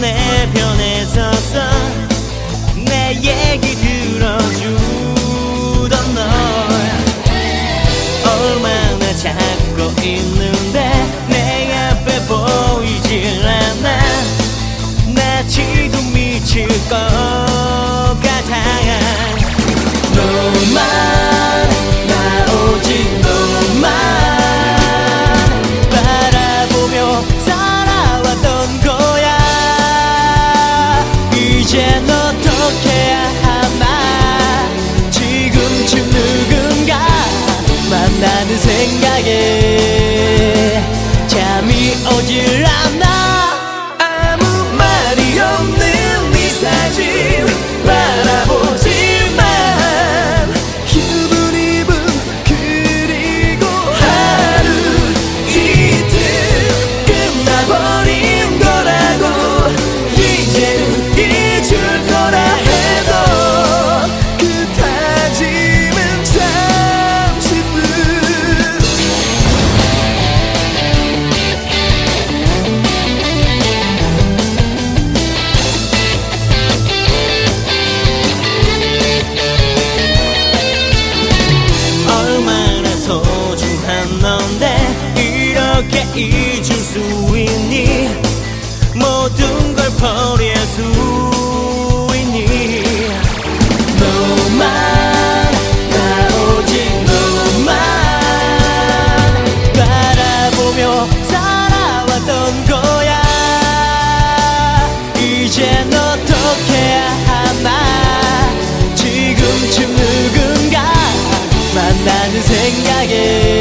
내 편에 서서 내 얘기 들어주던 널. 얼마나 찾고 있는데 내 앞에 보이질 않아. 나 지도 미칠 것 같아. 너만 이젠 어떻게 하나? 지금쯤 누군가 만나는 생각에 잠이 오질 않아 잊을 수 있니? 모든 걸 버릴 수 있니? 너만 나 오직 너만 바라보며 살아왔던 거야. 이젠 어떻게 하나? 지금쯤 누군가 만나는 생각에